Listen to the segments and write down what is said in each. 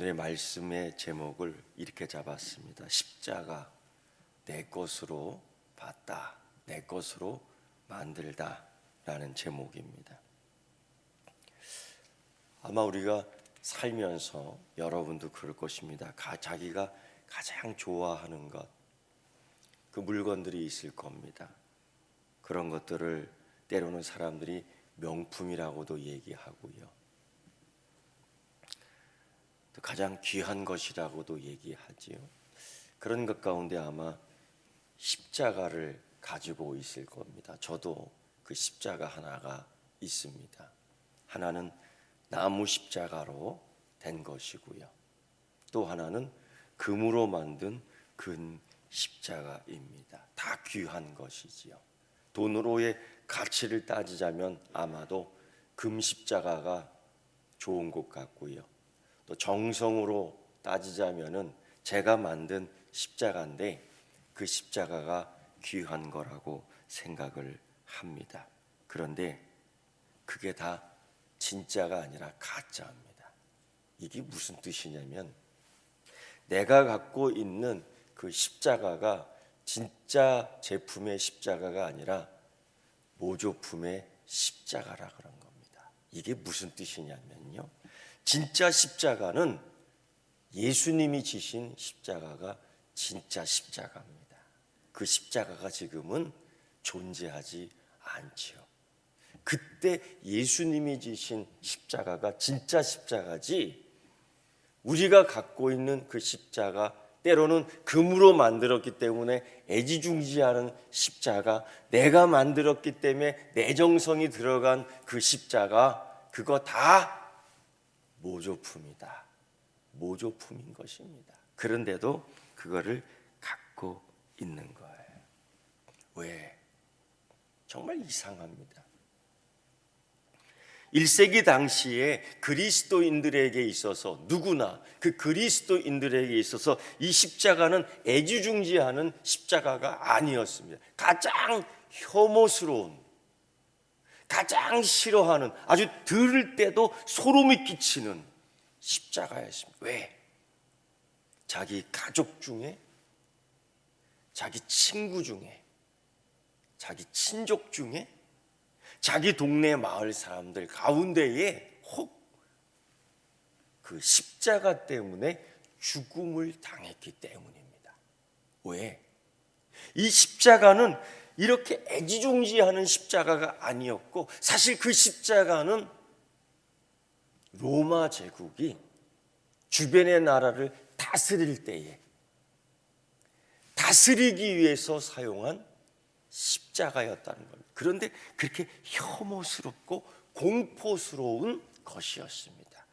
오늘의 말씀의 제목을 이렇게 잡았습니다. 십자가 내 것으로 봤다. 내 것으로 만들다 라는 제목입니다. 아마 우리가 살면서 여러분도 그럴 것입니다. 가, 자기가 가장 좋아하는 것, 그 물건들이 있을 겁니다. 그런 것들을 때로는 사람들이 명품이라고도 얘기하고요. 또 가장 귀한 것이라고도 얘기하지요. 그런 것 가운데 아마 십자가를 가지고 있을 겁니다. 저도 그 십자가 하나가 있습니다. 하나는 나무 십자가로 된 것이고요. 또 하나는 금으로 만든 근 십자가입니다. 다 귀한 것이지요. 돈으로의 가치를 따지자면 아마도 금 십자가가 좋은 것 같고요. 또 정성으로 따지자면은 제가 만든 십자가인데 그 십자가가 귀한 거라고 생각을 합니다. 그런데 그게 다 진짜가 아니라 가짜입니다. 이게 무슨 뜻이냐면 내가 갖고 있는 그 십자가가 진짜 제품의 십자가가 아니라 모조품의 십자가라 그런 겁니다. 이게 무슨 뜻이냐면요. 진짜 십자가는 예수님이 지신 십자가가 진짜 십자가입니다. 그 십자가가 지금은 존재하지 않지요. 그때 예수님이 지신 십자가가 진짜 십자가지 우리가 갖고 있는 그 십자가 때로는 금으로 만들었기 때문에 애지중지하는 십자가 내가 만들었기 때문에 내 정성이 들어간 그 십자가 그거 다 모조품이다. 모조품인 것입니다. 그런데도 그거를 갖고 있는 거예요. 왜? 정말 이상합니다. 1세기 당시에 그리스도인들에게 있어서 누구나 그 그리스도인들에게 있어서 이 십자가는 애지중지하는 십자가가 아니었습니다. 가장 혐오스러운 가장 싫어하는 아주 들을 때도 소름이 끼치는 십자가였습니다. 왜? 자기 가족 중에 자기 친구 중에 자기 친족 중에 자기 동네 마을 사람들 가운데에 혹 그 십자가 때문에 죽음을 당했기 때문입니다. 왜? 이 십자가는 이렇게 애지중지하는 십자가가 아니었고 사실 그 십자가는 로마 제국이 주변의 나라를 다스릴 때에 다스리기 위해서 사용한 십자가였다는 겁니다. 그런데 그렇게 혐오스럽고 공포스러운 것이었습니다.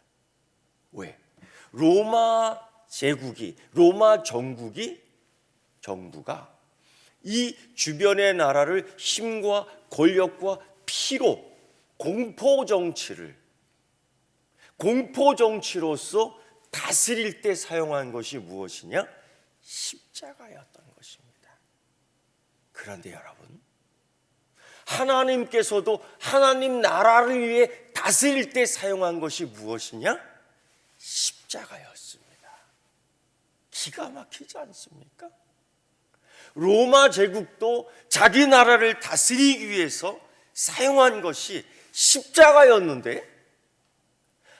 왜? 로마 제국이 로마 정국이 정부가 이 주변의 나라를 힘과 권력과 피로 공포 정치를 공포 정치로서 다스릴 때 사용한 것이 무엇이냐? 십자가였던 것입니다. 그런데 여러분, 하나님께서도 하나님 나라를 위해 다스릴 때 사용한 것이 무엇이냐? 십자가였습니다. 기가 막히지 않습니까? 로마 제국도 자기 나라를 다스리기 위해서 사용한 것이 십자가였는데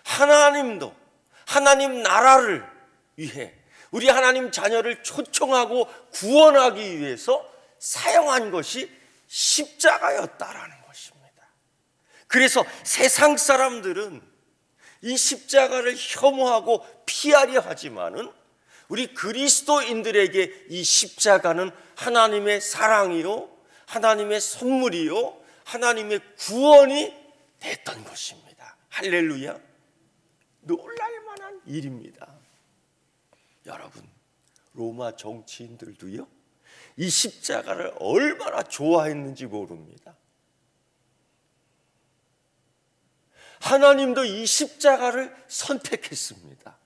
하나님도 하나님 나라를 위해 우리 하나님 자녀를 초청하고 구원하기 위해서 사용한 것이 십자가였다라는 것입니다. 그래서 세상 사람들은 이 십자가를 혐오하고 피하려 하지만은 우리 그리스도인들에게 이 십자가는 하나님의 사랑이요, 하나님의 선물이요, 하나님의 구원이 됐던 것입니다. 할렐루야. 놀랄만한 일입니다. 여러분, 로마 정치인들도요, 이 십자가를 얼마나 좋아했는지 모릅니다. 하나님도 이 십자가를 선택했습니다.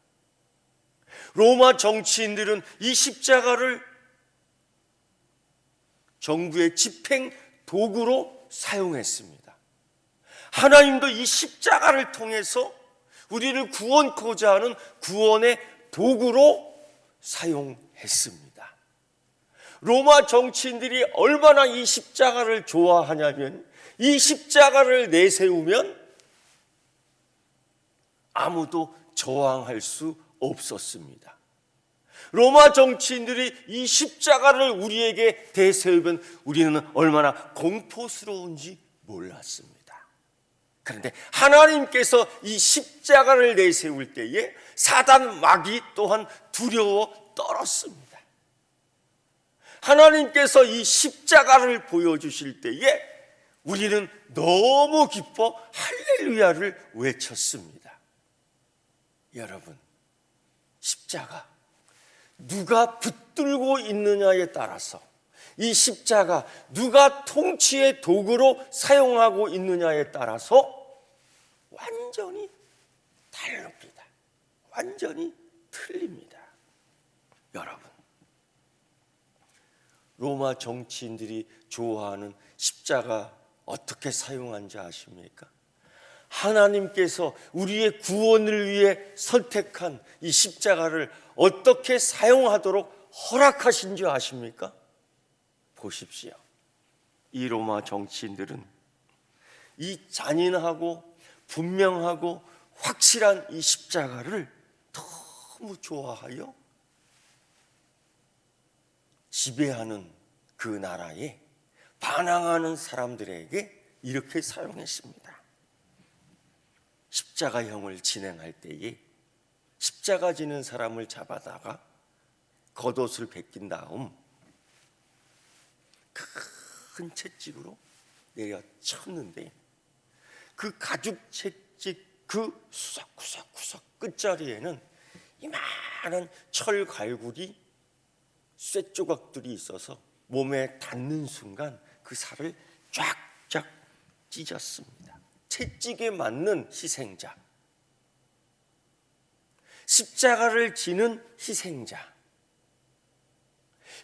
로마 정치인들은 이 십자가를 정부의 집행 도구로 사용했습니다. 하나님도 이 십자가를 통해서 우리를 구원코자 하는 구원의 도구로 사용했습니다. 로마 정치인들이 얼마나 이 십자가를 좋아하냐면 이 십자가를 내세우면 아무도 저항할 수 없었습니다. 로마 정치인들이 이 십자가를 우리에게 대세우면 우리는 얼마나 공포스러운지 몰랐습니다. 그런데 하나님께서 이 십자가를 내세울 때에 사단 마귀 또한 두려워 떨었습니다. 하나님께서 이 십자가를 보여주실 때에 우리는 너무 기뻐 할렐루야를 외쳤습니다. 여러분, 십자가 누가 붙들고 있느냐에 따라서 이 십자가 누가 통치의 도구로 사용하고 있느냐에 따라서 완전히 다릅니다. 완전히 틀립니다. 여러분, 로마 정치인들이 좋아하는 십자가 어떻게 사용한지 아십니까? 하나님께서 우리의 구원을 위해 선택한 이 십자가를 어떻게 사용하도록 허락하신 줄 아십니까? 보십시오. 이 로마 정치인들은 이 잔인하고 분명하고 확실한 이 십자가를 너무 좋아하여 지배하는 그 나라에 반항하는 사람들에게 이렇게 사용했습니다. 십자가형을 진행할 때에 십자가 지는 사람을 잡아다가 겉옷을 벗긴 다음 큰 채찍으로 내려 쳤는데 그 가죽 채찍 그 수석구석구석 끝자리에는 이만한 철 갈굴이 쇠 조각들이 있어서 몸에 닿는 순간 그 살을 쫙쫙 찢었습니다. 채찍에 맞는 희생자. 십자가를 지는 희생자.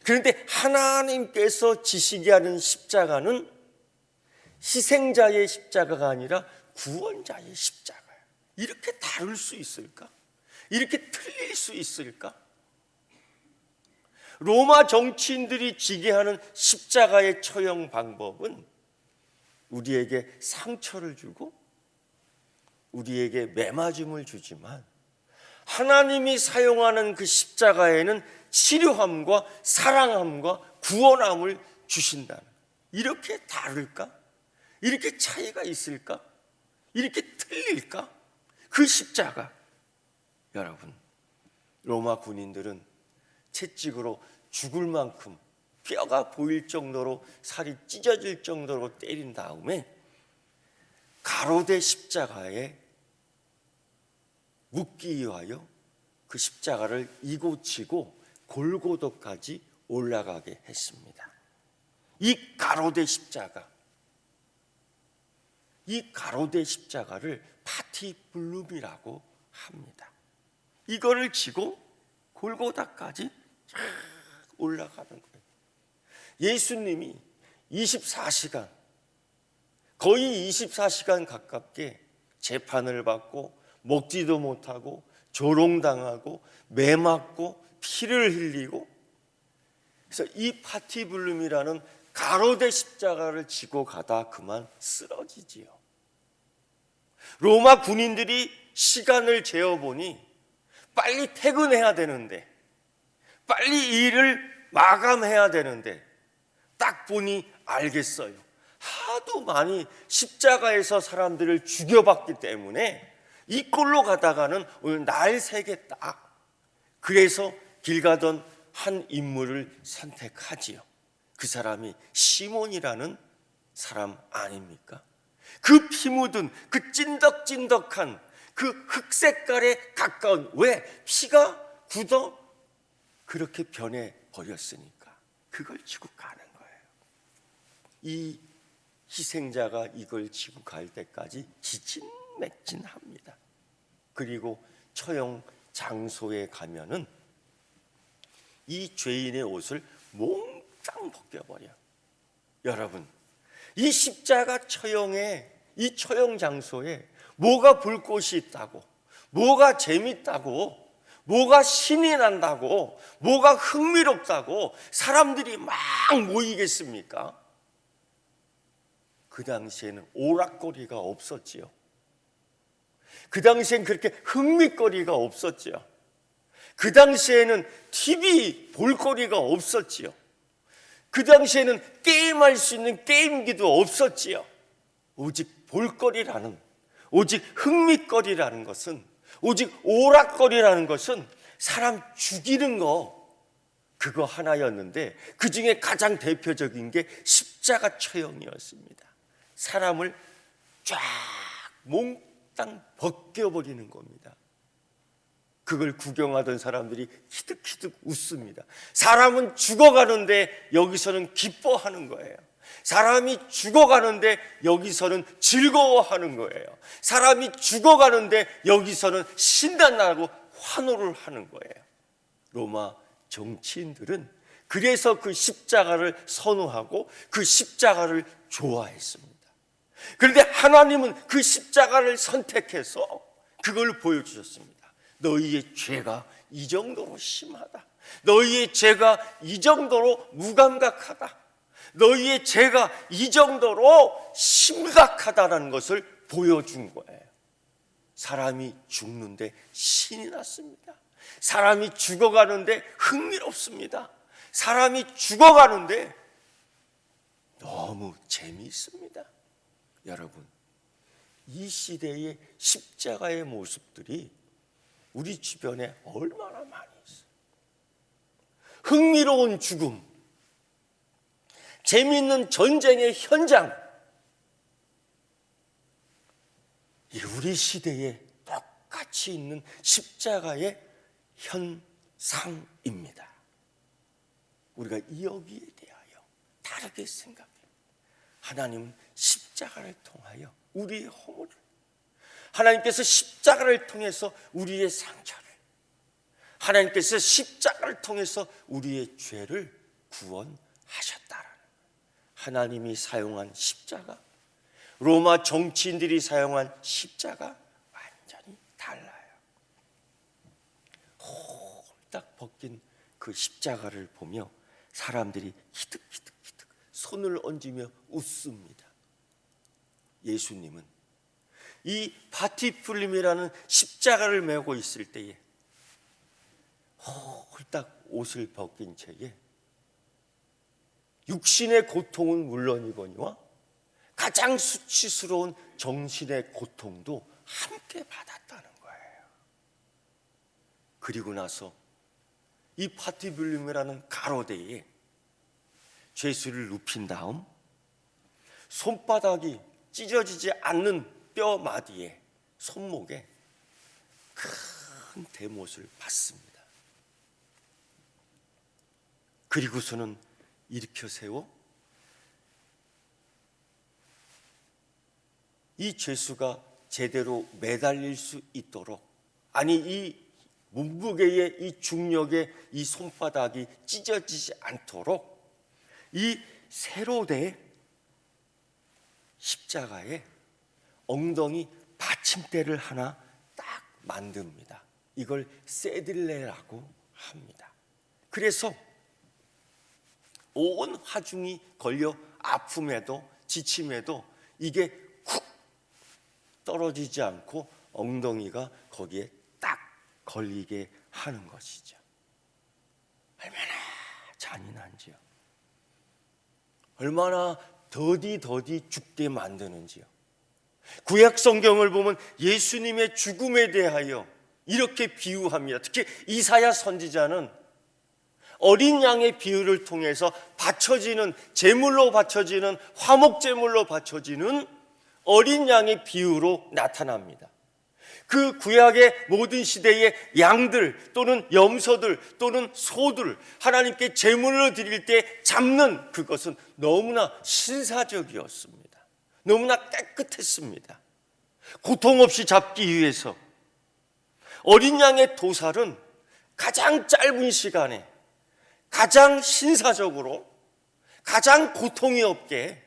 그런데 하나님께서 지시게 하는 십자가는 희생자의 십자가가 아니라 구원자의 십자가예요. 이렇게 다를 수 있을까? 이렇게 틀릴 수 있을까? 로마 정치인들이 지게 하는 십자가의 처형 방법은 우리에게 상처를 주고 우리에게 매맞음을 주지만 하나님이 사용하는 그 십자가에는 치료함과 사랑함과 구원함을 주신다는 이렇게 다를까? 이렇게 차이가 있을까? 이렇게 틀릴까? 그 십자가 여러분 로마 군인들은 채찍으로 죽을 만큼 뼈가 보일 정도로 살이 찢어질 정도로 때린 다음에 가로대 십자가에 묻기 위하여 그 십자가를 이고치고 골고도까지 올라가게 했습니다. 이 가로대 십자가, 이 가로대 십자가를 파티 블룸이라고 합니다. 이거를 지고 골고다까지 쫙 올라가는. 예수님이 24시간, 거의 24시간 가깝게 재판을 받고 먹지도 못하고 조롱당하고 매맞고 피를 흘리고 그래서 이 파티블룸이라는 가로대 십자가를 지고 가다 그만 쓰러지지요. 로마 군인들이 시간을 재어보니 빨리 퇴근해야 되는데 빨리 일을 마감해야 되는데 딱 보니 알겠어요. 하도 많이 십자가에서 사람들을 죽여봤기 때문에 이 꼴로 가다가는 오늘 날 새겠다. 그래서 길 가던 한 인물을 선택하지요. 그 사람이 시몬이라는 사람 아닙니까? 그 피 묻은 그 찐덕찐덕한 그 흑색깔에 가까운 왜 피가 굳어 그렇게 변해 버렸으니까 그걸 지고 가는. 이 희생자가 이걸 지고 갈 때까지 기진맥진합니다. 그리고 처형 장소에 가면은 이 죄인의 옷을 몽땅 벗겨버려. 여러분, 이 십자가 처형에 이 처형 장소에 뭐가 볼 곳이 있다고 뭐가 재밌다고, 뭐가 신이 난다고, 뭐가 흥미롭다고 사람들이 막 모이겠습니까? 그 당시에는 오락거리가 없었지요. 그 당시엔 그렇게 흥미거리가 없었지요. 그 당시에는 TV 볼거리가 없었지요. 그 당시에는 게임할 수 있는 게임기도 없었지요. 오직 볼거리라는, 오직 흥미거리라는 것은, 오직 오락거리라는 것은 사람 죽이는 거, 그거 하나였는데 그 중에 가장 대표적인 게 십자가 처형이었습니다. 사람을 쫙 몽땅 벗겨버리는 겁니다. 그걸 구경하던 사람들이 키득키득 웃습니다. 사람은 죽어가는데 여기서는 기뻐하는 거예요. 사람이 죽어가는데 여기서는 즐거워하는 거예요. 사람이 죽어가는데 여기서는 신난다고 환호를 하는 거예요. 로마 정치인들은 그래서 그 십자가를 선호하고 그 십자가를 좋아했습니다. 그런데 하나님은 그 십자가를 선택해서 그걸 보여주셨습니다. 너희의 죄가 이 정도로 심하다. 너희의 죄가 이 정도로 무감각하다. 너희의 죄가 이 정도로 심각하다는 것을 보여준 거예요. 사람이 죽는데 신이 났습니다. 사람이 죽어가는데 흥미롭습니다. 사람이 죽어가는데 너무 재미있습니다. 여러분, 이 시대의 십자가의 모습들이 우리 주변에 얼마나 많이 있어요. 흥미로운 죽음, 재미있는 전쟁의 현장, 이 우리 시대에 똑같이 있는 십자가의 현상입니다. 우리가 여기에 대하여 다르게 생각해요. 하나님은 십자가를 통하여 우리의 허물을 하나님께서 십자가를 통해서 우리의 상처를 하나님께서 십자가를 통해서 우리의 죄를 구원하셨다라는 하나님이 사용한 십자가 로마 정치인들이 사용한 십자가 완전히 달라요. 홀딱 벗긴 그 십자가를 보며 사람들이 히득히득히득 손을 얹으며 웃습니다. 예수님은 이 바티풀림이라는 십자가를 메고 있을 때에 홀딱 옷을 벗긴 채에 육신의 고통은 물론이거니와 가장 수치스러운 정신의 고통도 함께 받았다는 거예요. 그리고 나서 이 파티블륨이라는 가로대에 죄수를 눕힌 다음 손바닥이 찢어지지 않는 뼈 마디에 손목에 큰 대못을 받습니다. 그리고서는 일으켜 세워 이 죄수가 제대로 매달릴 수 있도록 아니 이 문무게의 이 중력의 이 손바닥이 찢어지지 않도록 이 세로대 십자가에 엉덩이 받침대를 하나 딱 만듭니다. 이걸 세딜레라고 합니다. 그래서 온 화중이 걸려 아픔에도 지침에도 이게 훅 떨어지지 않고 엉덩이가 거기에 딱 걸리게 하는 것이죠. 얼마나 잔인한지요. 얼마나 더디 더디 죽게 만드는지요. 구약 성경을 보면 예수님의 죽음에 대하여 이렇게 비유합니다. 특히 이사야 선지자는 어린 양의 비유를 통해서 바쳐지는 제물로 바쳐지는 화목 제물로 바쳐지는 어린 양의 비유로 나타납니다. 그 구약의 모든 시대의 양들 또는 염소들 또는 소들 하나님께 제물로 드릴 때 잡는 그것은 너무나 신사적이었습니다. 너무나 깨끗했습니다. 고통 없이 잡기 위해서 어린 양의 도살은 가장 짧은 시간에 가장 신사적으로 가장 고통이 없게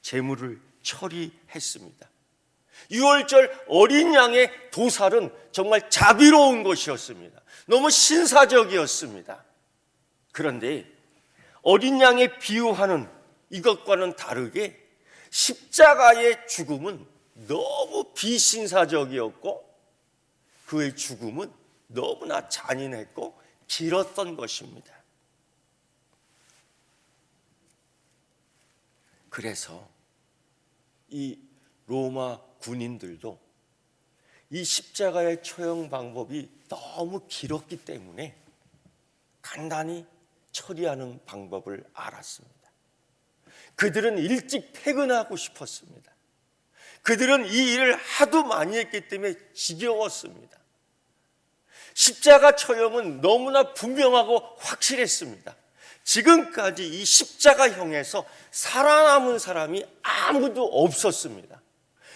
재물을 처리했습니다. 유월절 어린 양의 도살은 정말 자비로운 것이었습니다. 너무 신사적이었습니다. 그런데 어린 양의 비유하는 이것과는 다르게 십자가의 죽음은 너무 비신사적이었고 그의 죽음은 너무나 잔인했고 길었던 것입니다. 그래서 이 로마 군인들도 이 십자가의 처형 방법이 너무 길었기 때문에 간단히 처리하는 방법을 알았습니다. 그들은 일찍 퇴근하고 싶었습니다. 그들은 이 일을 하도 많이 했기 때문에 지겨웠습니다. 십자가 처형은 너무나 분명하고 확실했습니다. 지금까지 이 십자가형에서 살아남은 사람이 아무도 없었습니다.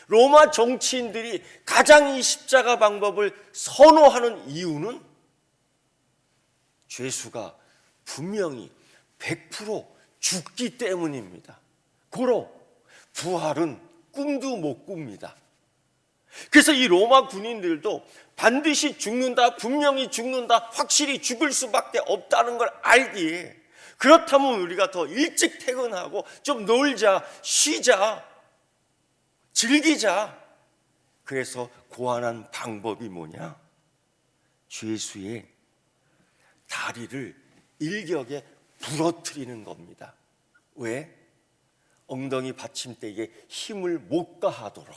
로마 정치인들이 가장 이 십자가 방법을 선호하는 이유는 죄수가 분명히 100% 죽기 때문입니다. 고로 부활은 꿈도 못 꿉니다. 그래서 이 로마 군인들도 반드시 죽는다, 분명히 죽는다, 확실히 죽을 수밖에 없다는 걸 알기에 그렇다면 우리가 더 일찍 퇴근하고 좀 놀자, 쉬자, 즐기자. 그래서 고안한 방법이 뭐냐? 죄수의 다리를 일격에 부러뜨리는 겁니다. 왜? 엉덩이 받침대에 힘을 못 가하도록.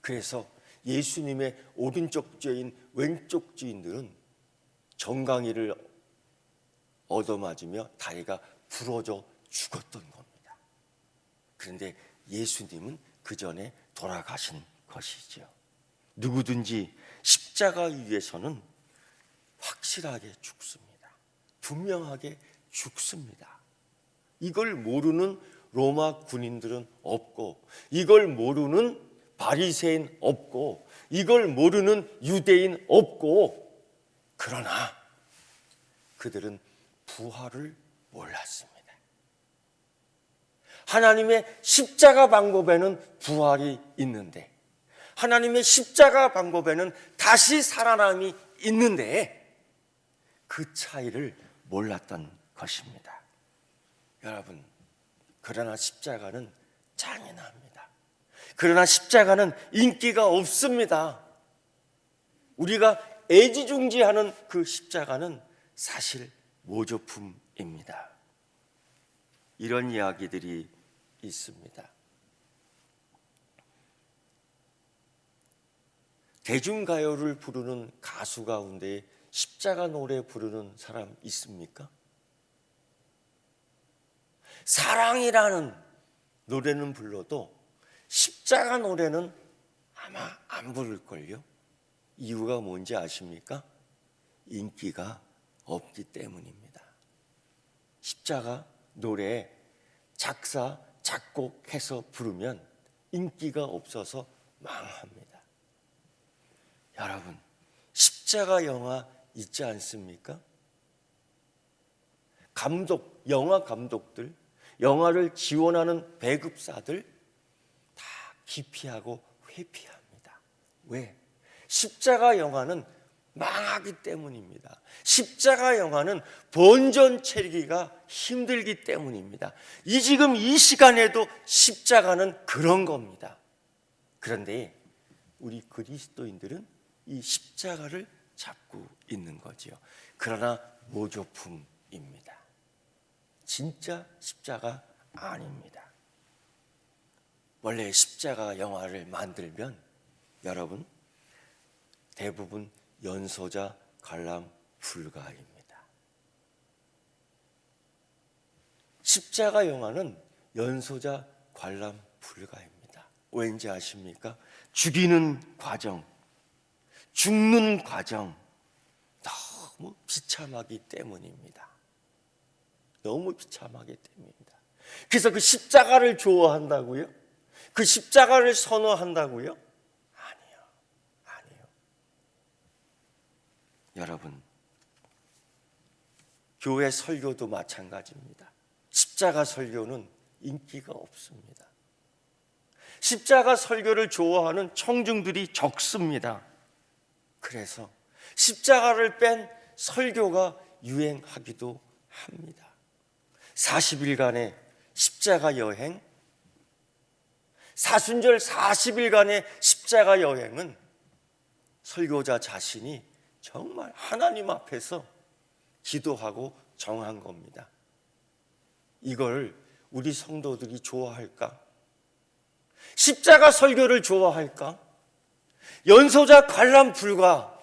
그래서 예수님의 오른쪽 쥐인 왼쪽 쥐인들은 정강이를 얻어맞으며 다리가 부러져 죽었던 겁니다. 그런데 예수님은 그 전에 돌아가신 것이지요. 누구든지 십자가 위에서는 확실하게 죽습니다. 분명하게 죽습니다. 이걸 모르는 로마 군인들은 없고 이걸 모르는 바리새인 없고 이걸 모르는 유대인 없고 그러나 그들은 부활을 몰랐습니다. 하나님의 십자가 방법에는 부활이 있는데 하나님의 십자가 방법에는 다시 살아남이 있는데 그 차이를 몰랐던 것입니다. 여러분, 그러나 십자가는 장인합니다. 그러나 십자가는 인기가 없습니다. 우리가 애지중지하는 그 십자가는 사실 모조품입니다. 이런 이야기들이 있습니다. 대중가요를 부르는 가수 가운데 십자가 노래 부르는 사람 있습니까? 사랑이라는 노래는 불러도 십자가 노래는 아마 안 부를걸요. 이유가 뭔지 아십니까? 인기가 없기 때문입니다. 십자가 노래 작사, 작곡해서 부르면 인기가 없어서 망합니다. 여러분, 십자가 영화 있지 않습니까? 감독, 영화 감독들, 영화를 지원하는 배급사들 다 기피하고 회피합니다. 왜? 십자가 영화는 망하기 때문입니다. 십자가 영화는 본전 체리기가 힘들기 때문입니다. 이 지금 이 시간에도 십자가는 그런 겁니다. 그런데 우리 그리스도인들은 이 십자가를 잡고 있는 거지요. 그러나 모조품입니다. 진짜 십자가 아닙니다. 원래 십자가 영화를 만들면 여러분 대부분 연소자 관람 불가입니다. 십자가 영화는 연소자 관람 불가입니다. 왠지 아십니까? 죽이는 과정, 죽는 과정 너무 비참하기 때문입니다. 너무 비참하기 때문입니다. 그래서 그 십자가를 좋아한다고요? 그 십자가를 선호한다고요? 아니요. 여러분, 교회 설교도 마찬가지입니다. 십자가 설교는 인기가 없습니다. 십자가 설교를 좋아하는 청중들이 적습니다. 그래서 십자가를 뺀 설교가 유행하기도 합니다. 40일간의 십자가 여행, 사순절 40일간의 십자가 여행은 설교자 자신이 정말 하나님 앞에서 기도하고 정한 겁니다. 이걸 우리 성도들이 좋아할까? 십자가 설교를 좋아할까? 연소자 관람 불가.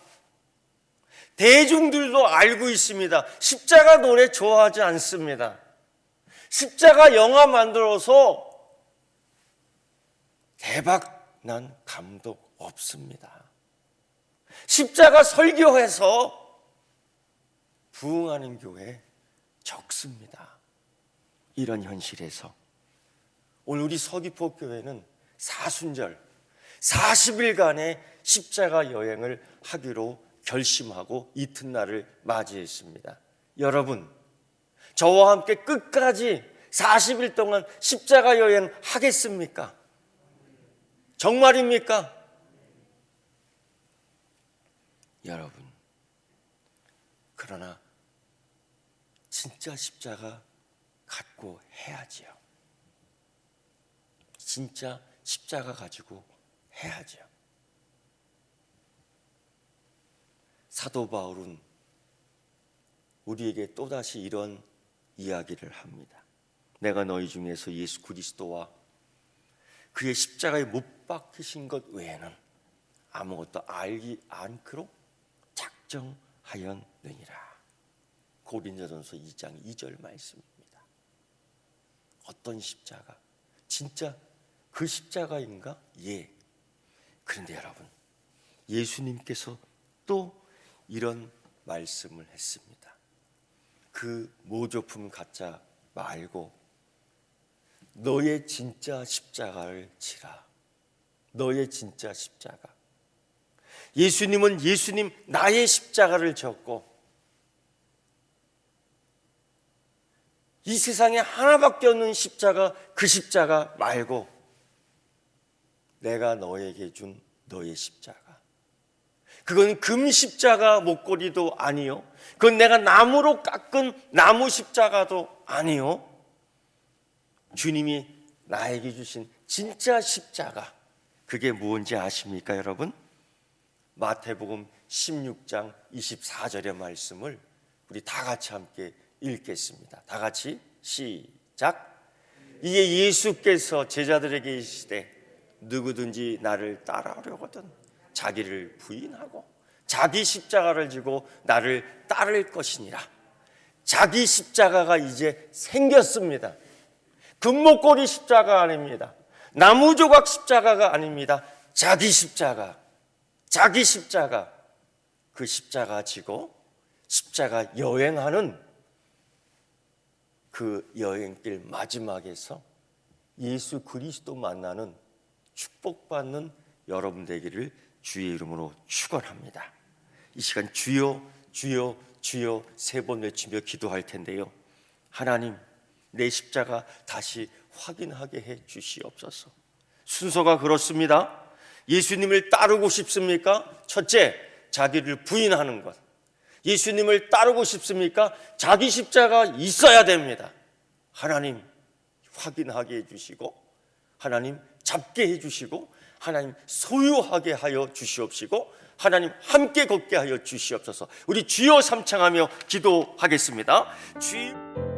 대중들도 알고 있습니다. 십자가 노래 좋아하지 않습니다. 십자가 영화 만들어서 대박 난 감독 없습니다. 십자가 설교해서 부흥하는 교회 적습니다. 이런 현실에서 오늘 우리 서귀포 교회는 사순절 40일간의 십자가 여행을 하기로 결심하고 이튿날을 맞이했습니다. 여러분, 저와 함께 끝까지 40일 동안 십자가 여행 하겠습니까? 정말입니까? 여러분, 그러나 진짜 십자가 갖고 해야지요. 진짜 십자가 가지고 해야죠. 사도 바울은 우리에게 또다시 이런 이야기를 합니다. 내가 너희 중에서 예수 그리스도와 그의 십자가에 못 박히신 것 외에는 아무것도 알기 않기로 작정하였느니라. 고린도전서 2장 2절 말씀입니다. 어떤 십자가? 진짜 그 십자가인가? 예. 그런데 여러분, 예수님께서 또 이런 말씀을 했습니다. 그 모조품 가짜 말고 너의 진짜 십자가를 지라. 너의 진짜 십자가. 예수님은 예수님 나의 십자가를 졌고 이 세상에 하나밖에 없는 십자가 그 십자가 말고 내가 너에게 준 너의 십자가. 그건 금 십자가 목걸이도 아니요. 그건 내가 나무로 깎은 나무 십자가도 아니요. 주님이 나에게 주신 진짜 십자가. 그게 무엇인지 아십니까, 여러분? 마태복음 16장 24절의 말씀을 우리 다 같이 함께 읽겠습니다. 다 같이 시작. 이에 예수께서 제자들에게 이르시되 누구든지 나를 따라오려거든 자기를 부인하고 자기 십자가를 지고 나를 따를 것이니라. 자기 십자가가 이제 생겼습니다. 금목걸이 십자가 아닙니다. 나무 조각 십자가가 아닙니다. 자기 십자가. 자기 십자가. 그 십자가 지고 십자가 여행하는 그 여행길 마지막에서 예수 그리스도 만나는 축복받는 여러분 되기를 주의 이름으로 축원합니다. 이 시간 주여 주여 주여 세 번 외치며 기도할 텐데요. 하나님 내 십자가 다시 확인하게 해 주시옵소서. 순서가 그렇습니다. 예수님을 따르고 싶습니까? 첫째, 자기를 부인하는 것. 예수님을 따르고 싶습니까? 자기 십자가 있어야 됩니다. 하나님 확인하게 해 주시고 하나님 잡게 해 주시고 하나님 소유하게 하여 주시옵시고 하나님 함께 걷게 하여 주시옵소서. 우리 주여 삼창하며 기도하겠습니다. 주